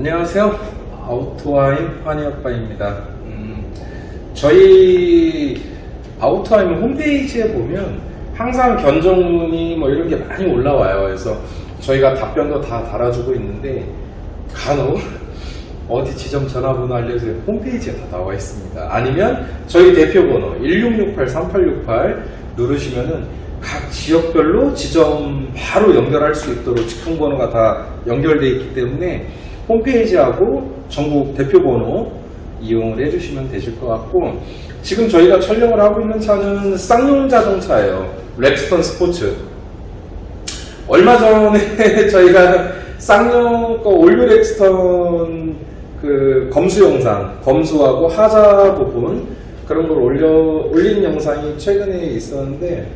안녕하세요. 아우토하임 환희아빠입니다. 음, 저희 아우토하임 홈페이지에 보면 항상 견적문이 뭐 이런 게 많이 올라와요. 그래서 저희가 답변도 다 달아주고 있는데 간혹 어디 지점 전화번호 알려주세요. 홈페이지에 다 나와 있습니다. 아니면 저희 대표번호 1668-3868 누르시면은 각 지역별로 지점 바로 연결할 수 있도록 직통번호가 다 연결되어 있기 때문에 홈페이지하고 전국 대표 번호 이용을 해주시면 되실 것 같고 지금 저희가 촬영을 하고 있는 차는 쌍용 자동차예요. 렉스턴 스포츠. 얼마 전에 저희가 쌍용 거 올류 렉스턴 그 검수 영상, 검수하고 하자 부분 그런 걸 올려 올린 영상이 최근에 있었는데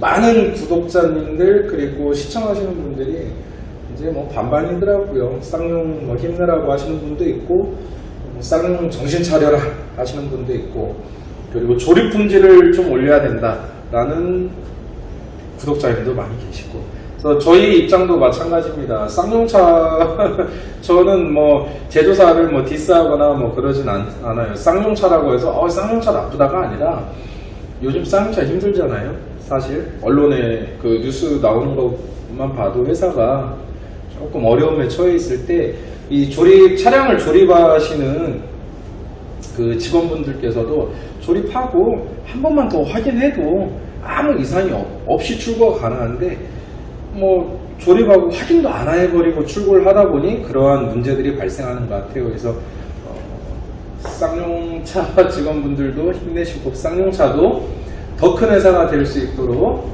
많은 구독자님들 그리고 시청하시는 분들이 이제 뭐 반반이더라고요. 쌍용 뭐 힘내라고 하시는 분도 있고 뭐 쌍용 정신 차려라 하시는 분도 있고 그리고 조립 품질을 좀 올려야 된다라는 구독자님도 많이 계시고 그래서 저희 입장도 마찬가지입니다. 쌍용차 저는 뭐 제조사를 뭐 디스하거나 뭐 그러진 않, 않아요. 쌍용차라고 해서 어 쌍용차 나쁘다가 아니라 요즘 쌍용차 힘들잖아요. 사실 언론에 그 뉴스 나오는 것만 봐도 회사가 조금 어려움에 처해 있을 때 이 조립 차량을 조립하시는 그 직원분들께서도 조립하고 한 번만 더 확인해도 아무 이상이 없, 없이 출고가 가능한데 뭐 조립하고 확인도 안 해버리고 출고를 하다 보니 그러한 문제들이 발생하는 것 같아요. 그래서 어, 쌍용차 직원분들도 힘내시고 쌍용차도 더 큰 회사가 될 수 있도록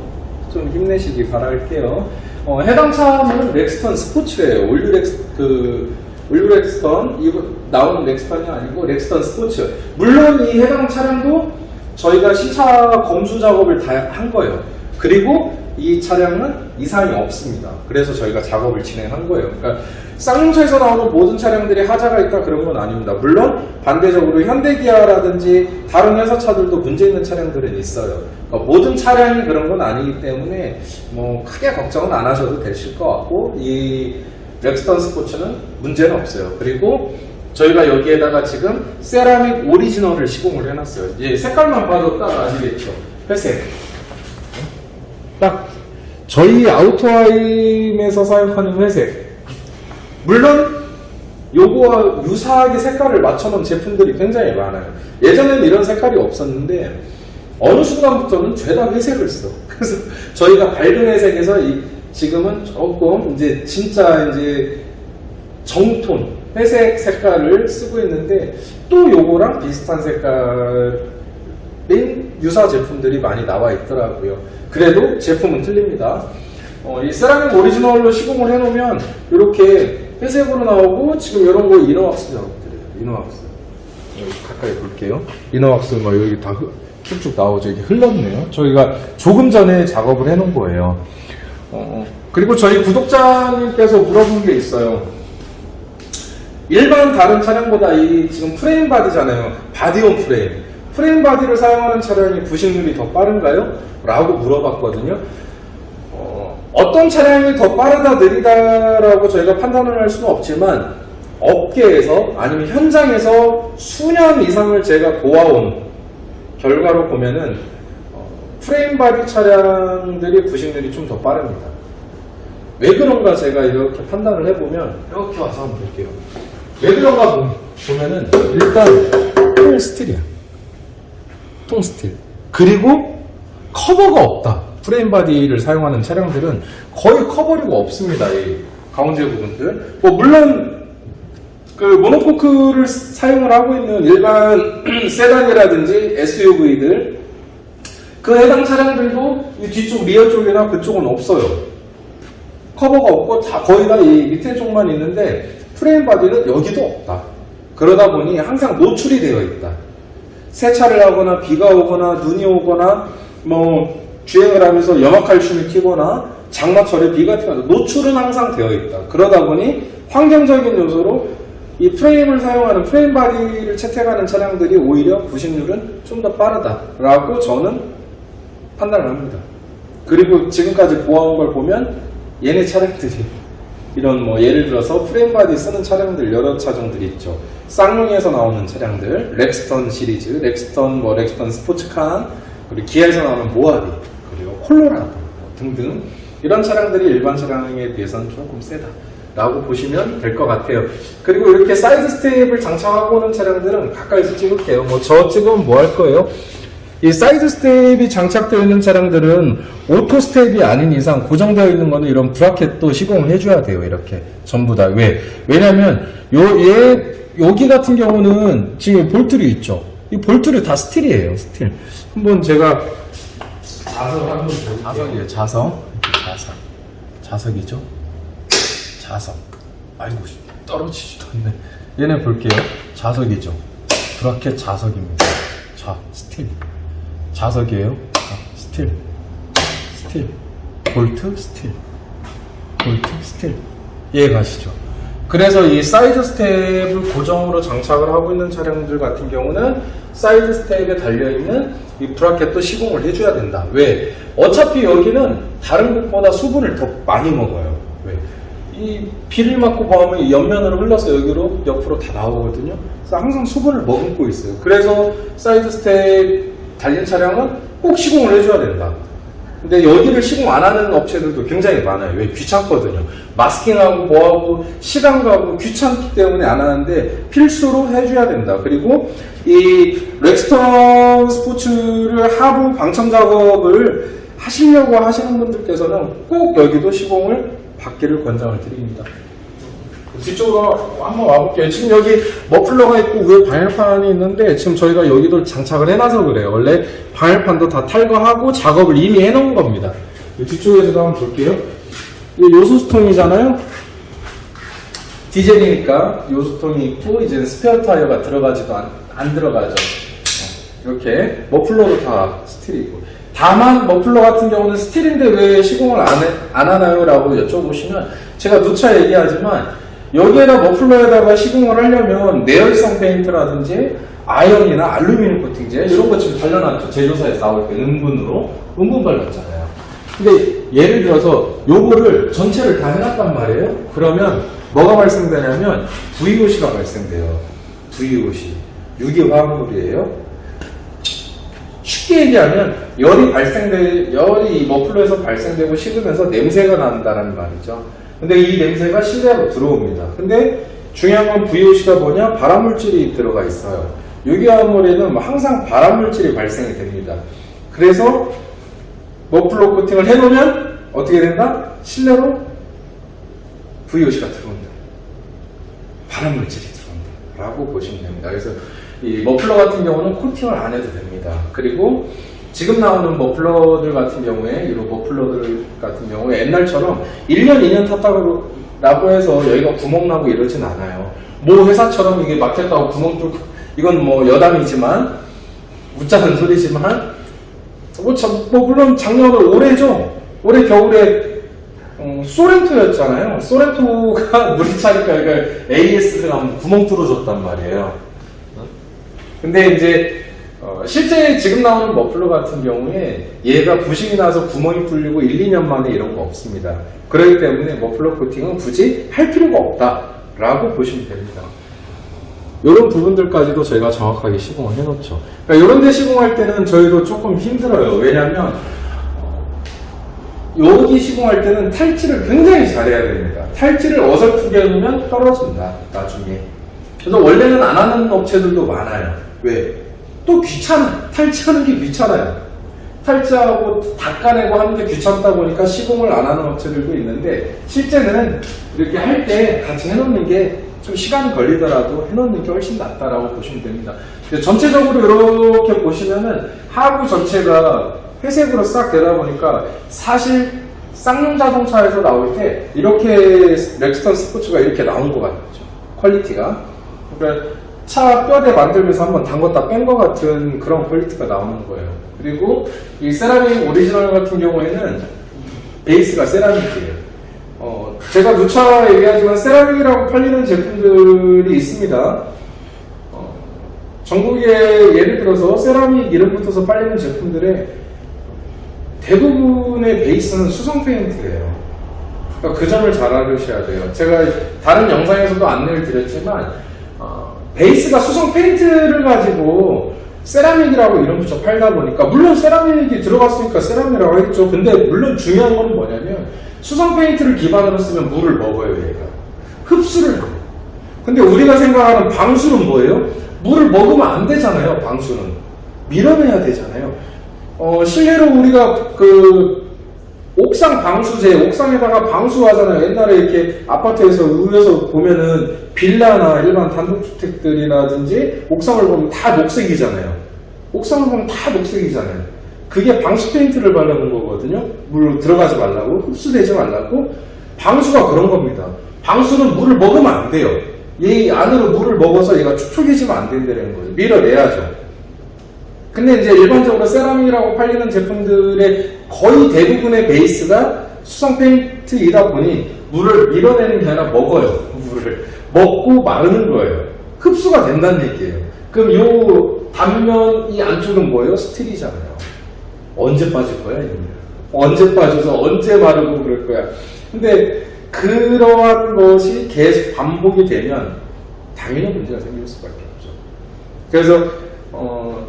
좀 힘내시기 바랄게요. 어, 해당 차는 렉스턴 스포츠예요. 올류 렉스 그 올류 렉스턴 이거 나오는 렉스턴이 아니고 렉스턴 스포츠. 물론 이 해당 차량도 저희가 시차 검수 작업을 다 한 거예요. 그리고 이 차량은 이상이 없습니다. 그래서 저희가 작업을 진행한 거예요. 그러니까 쌍용차에서 나오는 모든 차량들이 하자가 있다 그런 건 아닙니다. 물론 반대적으로 현대기아라든지 다른 회사 차들도 문제 있는 차량들은 있어요. 그러니까 모든 차량이 그런 건 아니기 때문에 뭐 크게 걱정은 안 하셔도 되실 것 같고 이 렉스턴 스포츠는 문제는 없어요. 그리고 저희가 여기에다가 지금 세라믹 오리지널을 시공을 해놨어요. 이제 색깔만 봐도 딱 아시겠죠? 회색. 딱 저희 아우토하임에서 사용하는 회색. 물론 요거와 유사하게 색깔을 맞춰놓은 제품들이 굉장히 많아요. 예전에는 이런 색깔이 없었는데 어느 순간부터는 죄다 회색을 써. 그래서 저희가 밝은 회색에서 이 지금은 조금 이제 진짜 이제 정톤 회색 색깔을 쓰고 있는데 또 요거랑 비슷한 색깔인 유사 제품들이 많이 나와 있더라고요. 그래도 제품은 틀립니다. 어, 이 세라믹 오리지널로 시공을 해놓으면 이렇게 회색으로 나오고 지금 이런 거 이너왁스 작업들이에요. 이너왁스. 여기 가까이 볼게요. 이너왁스 뭐 여기 다 흐- 쭉쭉 나오죠. 이게 흘렀네요. 저희가 조금 전에 작업을 해놓은 거예요. 어, 그리고 저희 구독자님께서 물어본 게 있어요. 일반 다른 차량보다 이 지금 프레임 바디잖아요. 바디 온 프레임. 프레임 바디를 사용하는 차량이 부식률이 더 빠른가요? 라고 물어봤거든요. 어, 어떤 차량이 더 빠르다 느리다라고 저희가 판단을 할 수는 없지만 업계에서 아니면 현장에서 수년 이상을 제가 보아온 결과로 보면은 어, 프레임 바디 차량들이 부식률이 좀 더 빠릅니다. 왜 그런가 제가 이렇게 판단을 해보면 이렇게 와서 한번 볼게요. 왜 그런가 보- 보면은 일단 통 스틸이야. 통 스틸. 그리고 커버가 없다. 프레임 바디를 사용하는 차량들은 거의 커버리가 없습니다. 이 가운데 부분들. 뭐 물론 그 모노코크를 사용을 하고 있는 일반 세단이라든지 SUV들 그 해당 차량들도 이 뒤쪽 리어 쪽이나 그쪽은 없어요. 커버가 없고 다 거의 다 이 밑에 쪽만 있는데 프레임 바디는 여기도 없다. 그러다 보니 항상 노출이 되어 있다. 세차를 하거나 비가 오거나 눈이 오거나 뭐 주행을 하면서 염화칼슘이 튀거나 장마철에 비가 튀거나 노출은 항상 되어 있다. 그러다 보니 환경적인 요소로 이 프레임을 사용하는 프레임 바디를 채택하는 차량들이 오히려 부식률은 좀 더 빠르다라고 저는 판단을 합니다. 그리고 지금까지 보아온 걸 보면 얘네 차량들이 이런 뭐 예를 들어서 프레임 바디 쓰는 차량들 여러 차종들이 있죠. 쌍용에서 나오는 차량들, 렉스턴 시리즈, 렉스턴 뭐 렉스턴 스포츠카, 그리고 기아에서 나오는 그리고 콜로라도 등등 이런 차량들이 일반 차량에 비해서는 조금 세다. 라고 보시면 될 것 같아요. 그리고 이렇게 사이드 스텝을 장착하고 오는 차량들은 가까이서 찍을게요. 뭐 저 찍으면 뭐 할 거예요? 이 사이드 스텝이 장착되어 있는 차량들은 오토 스텝이 아닌 이상 고정되어 있는 거는 이런 브라켓도 시공을 해줘야 돼요. 이렇게 전부 다 왜? 왜냐면 요얘 여기 같은 경우는 지금 볼트류 있죠. 이 볼트류 다 스틸이에요. 스틸. 한번 제가 자석 한번 볼게요. 자석이에요. 자석. 자석. 자석이죠. 자석. 아이고 떨어지지도 않네. 얘네 볼게요. 자석이죠. 브라켓 자석입니다. 자 스틸. 자석이에요. 자, 스틸. 스틸. 볼트 스틸. 볼트 스틸. 이해 가시죠? 그래서 이 사이드 스텝을 고정으로 장착을 하고 있는 차량들 같은 경우는 사이드 스텝에 달려있는 이 브라켓도 시공을 해줘야 된다. 왜? 어차피 여기는 다른 곳보다 수분을 더 많이 먹어요. 왜? 이 비를 맞고 보면 이 옆면으로 흘러서 여기로 옆으로 다 나오거든요. 그래서 항상 수분을 머금고 있어요. 그래서 사이드 스텝 달린 차량은 꼭 시공을 해줘야 된다. 근데 여기를 시공 안 하는 업체들도 굉장히 많아요. 왜 귀찮거든요. 마스킹하고 뭐하고 시간 가고 귀찮기 때문에 안 하는데 필수로 해줘야 된다. 그리고 이 렉스턴 스포츠를 하부 방청 작업을 하시려고 하시는 분들께서는 꼭 여기도 시공을 받기를 권장을 드립니다. 뒤쪽으로 한번 와볼게요. 지금 여기 머플러가 있고 위에 방열판이 있는데 지금 저희가 여기도 장착을 해놔서 그래요. 원래 방열판도 다 탈거하고 작업을 이미 해놓은 겁니다. 이 뒤쪽에서도 한번 볼게요. 이 요소수통이잖아요. 디젤이니까 요소통이 있고 이제 스페어 타이어가 들어가지도 안, 안 들어가죠. 이렇게 머플러도 다 스틸이고 다만 머플러 같은 경우는 스틸인데 왜 시공을 안, 해- 안 하나요? 라고 여쭤보시면 제가 누차 얘기하지만 여기에다 머플러에다가 시공을 하려면 내열성 페인트라든지 아연이나 알루미늄 코팅제 이런 거 지금 발라놨죠. 제조사에서 나올 때 은분으로. 은분 발랐잖아요. 근데 예를 들어서 요거를 전체를 다 해놨단 말이에요. 그러면 뭐가 발생되냐면 VOC가 발생돼요. VOC 유기화합물이에요. 쉽게 얘기하면 열이 발생돼 열이 이 머플러에서 발생되고 식으면서 냄새가 난다는 말이죠. 근데 이 냄새가 실내로 들어옵니다. 근데 중요한 건 VOC가 뭐냐? 발암물질이 들어가 있어요. 유기화합물에는 뭐 항상 발암물질이 발생이 됩니다. 그래서 머플러 코팅을 해놓으면 어떻게 된다? 실내로 VOC가 들어온다. 발암물질이 들어온다. 라고 보시면 됩니다. 그래서 이 머플러 같은 경우는 코팅을 안 해도 됩니다. 그리고 지금 나오는 머플러들 같은 경우에, 이런 머플러들 같은 경우에 옛날처럼 1년, 2년 탔다고 해서 여기가 구멍 나고 이러진 않아요. 모 회사처럼 이게 막혔다고 구멍 뚫고, 이건 뭐 여담이지만, 웃자는 소리지만, 뭐, 참, 뭐 물론 작년은 올해죠. 올해 겨울에 어, 소렌토였잖아요. 소렌토가 물이 차니까 그러니까 AS가 구멍 뚫어줬단 말이에요. 근데 이제 어, 실제 지금 나오는 머플러 같은 경우에 얘가 부식이 나서 구멍이 뚫리고 1, 2년 만에 이런 거 없습니다. 그렇기 때문에 머플러 코팅은 굳이 할 필요가 없다라고 보시면 됩니다. 이런 부분들까지도 저희가 정확하게 시공을 해놓죠. 그러니까 이런 데 시공할 때는 저희도 조금 힘들어요. 왜냐하면 여기 시공할 때는 탈취를 굉장히 잘해야 됩니다. 탈취를 어설프게 해놓으면 떨어진다, 나중에. 그래서 원래는 안 하는 업체들도 많아요. 왜? 또 귀찮아. 탈취하는 게 귀찮아요. 탈취하고 닦아내고 하는데 귀찮다 보니까 시공을 안 하는 업체들도 있는데, 실제는 이렇게 할 때 같이 해놓는 게 좀 시간이 걸리더라도 해놓는 게 훨씬 낫다라고 보시면 됩니다. 전체적으로 이렇게 보시면은 하부 전체가 회색으로 싹 되다 보니까 사실 쌍용 자동차에서 나올 때 이렇게 렉스턴 스포츠가 이렇게 나온 것 같죠. 퀄리티가. 그러니까 차 뼈대 만들면서 한번 담궜다 뺀 것 같은 그런 퀄리티가 나오는 거예요. 그리고 이 세라믹 오리지널 같은 경우에는 베이스가 세라믹이에요. 어, 제가 누차 얘기하지만 세라믹이라고 팔리는 제품들이 있습니다. 어, 전국에 예를 들어서 세라믹 이름 붙어서 팔리는 제품들의 대부분의 베이스는 수성 페인트예요. 그러니까 그 점을 잘 알으셔야 돼요. 제가 다른 영상에서도 안내를 드렸지만 어, 베이스가 수성 페인트를 가지고 세라믹이라고 이름 붙여 팔다 보니까 물론 세라믹이 들어갔으니까 세라믹이라고 했죠. 근데 물론 중요한 건 뭐냐면 수성 페인트를 기반으로 쓰면 물을 먹어요, 얘가. 흡수를 해요. 근데 우리가 생각하는 방수는 뭐예요? 물을 먹으면 안 되잖아요, 방수는. 밀어내야 되잖아요. 어, 실례로 우리가 그 옥상 방수제, 옥상에다가 방수하잖아요. 옛날에 이렇게 아파트에서 위에서 보면은 빌라나 일반 단독주택들이라든지 옥상을 보면 다 녹색이잖아요. 옥상을 보면 다 녹색이잖아요. 그게 방수 페인트를 바르는 거거든요. 물 들어가지 말라고, 흡수되지 말라고. 방수가 그런 겁니다. 방수는 물을 먹으면 안 돼요. 얘 안으로 물을 먹어서 얘가 축축해지면 안 된다는 거죠. 밀어내야죠. 근데 이제 일반적으로 세라믹이라고 팔리는 제품들의 거의 대부분의 베이스가 수성 페인트이다 보니 물을 밀어내는 게 아니라 먹어요. 물을 먹고 마르는 거예요. 흡수가 된다는 얘기예요. 그럼 요 단면 이 안쪽은 뭐예요? 스틸이잖아요. 언제 빠질 거야? 언제 빠져서 언제 마르고 그럴 거야. 근데 그러한 것이 계속 반복이 되면 당연히 문제가 생길 수밖에 없죠. 그래서 어,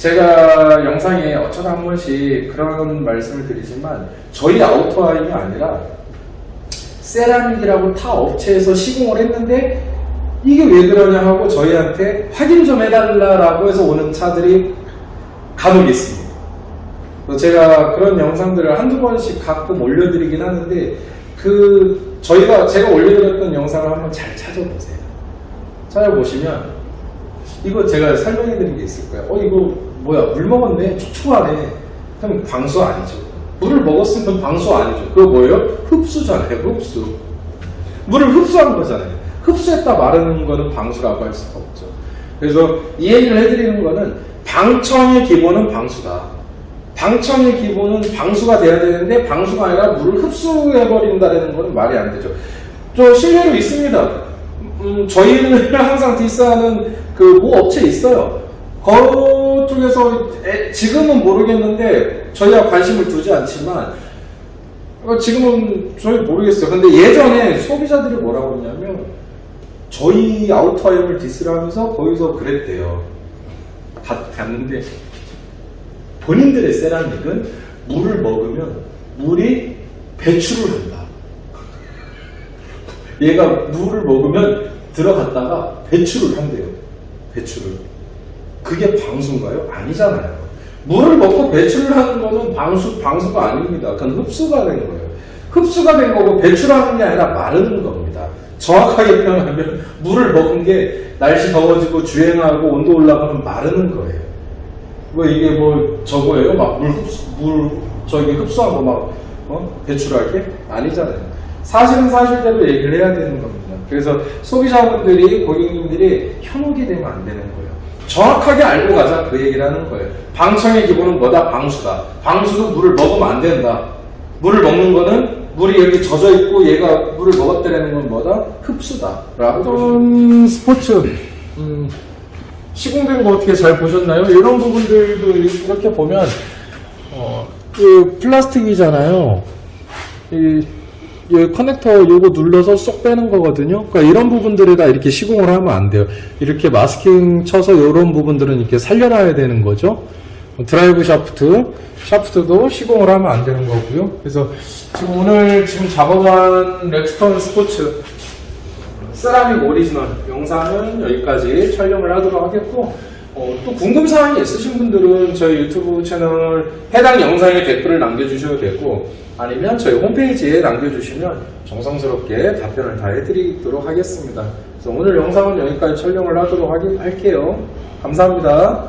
제가 영상에 어쩌다 한 번씩 그런 말씀을 드리지만 저희 아우토아임이 아니라 세라믹이라고 타 업체에서 시공을 했는데 이게 왜 그러냐 하고 저희한테 확인 좀 해달라라고 해서 오는 차들이 간혹 있습니다. 제가 그런 영상들을 한두 번씩 가끔 올려드리긴 하는데 그 저희가 제가 올려드렸던 영상을 한번 잘 찾아보세요. 찾아보시면 이거 제가 설명해드린 게 있을 거예요. 어 이거 뭐야 물 먹었네 축축하네. 그럼 방수 아니죠. 물을 먹었으면 방수 아니죠. 그거 뭐예요? 흡수잖아요. 흡수. 물을 흡수한 거잖아요. 흡수했다 마르는 거는 방수라고 할 수가 없죠. 그래서 이 얘기를 해드리는 거는 방청의 기본은 방수다. 방청의 기본은 방수가 돼야 되는데 방수가 아니라 물을 흡수해버린다는 것은 말이 안 되죠. 저 실례로 있습니다. 음, 저희는 항상 디스하는 그모 업체 있어요. 그 쪽에서 에- 지금은 모르겠는데 저희가 관심을 두지 않지만 어, 지금은 저희 모르겠어요. 근데 예전에 소비자들이 뭐라고 했냐면 저희 아우터임을 디스를 하면서 거기서 그랬대요. 다 갔는데 본인들의 세라믹은 물을 먹으면 물이 배출을 한다. 얘가 물을 먹으면 들어갔다가 배출을 한대요. 배출을. 그게 방수인가요? 아니잖아요. 물을 먹고 배출을 하는 거는 방수, 방수가 아닙니다. 그건 흡수가 된 거예요. 흡수가 된 거고 배출하는 게 아니라 마르는 겁니다. 정확하게 표현하면 물을 먹은 게 날씨 더워지고 주행하고 온도 올라가면 마르는 거예요. 뭐 이게 뭐 저거예요? 막 물 흡수, 물 저기 흡수하고 막 어? 배출하게? 아니잖아요. 사실은 사실대로 얘기를 해야 되는 겁니다. 그래서 소비자분들이 고객님들이 현혹이 되면 안 되는 거예요. 정확하게 알고 가자 그 얘기를 하는 거예요. 방청의 기본은 뭐다? 방수다. 방수도 물을 먹으면 안 된다. 물을 먹는 거는 물이 이렇게 젖어 있고 얘가 물을 먹었다는 건 뭐다? 흡수다. 라고 스포츠 음, 시공된 거 어떻게 잘 보셨나요? 이런 부분들도 이렇게 보면 어, 그 플라스틱이잖아요. 이, 이 커넥터 요거 눌러서 쏙 빼는 거거든요. 그러니까 이런 부분들에다 이렇게 시공을 하면 안 돼요. 이렇게 마스킹 쳐서 이런 부분들은 이렇게 살려놔야 되는 거죠. 드라이브 샤프트, 샤프트도 시공을 하면 안 되는 거고요. 그래서 지금 오늘 지금 작업한 렉스턴 스포츠 세라믹 오리지널 영상은 여기까지 촬영을 하도록 하겠고 어, 또 궁금사항이 있으신 분들은 저희 유튜브 채널 해당 영상에 댓글을 남겨주셔도 되고 아니면 저희 홈페이지에 남겨주시면 정성스럽게 답변을 다 해드리도록 하겠습니다. 그래서 오늘 영상은 여기까지 촬영을 하도록 할게요. 감사합니다.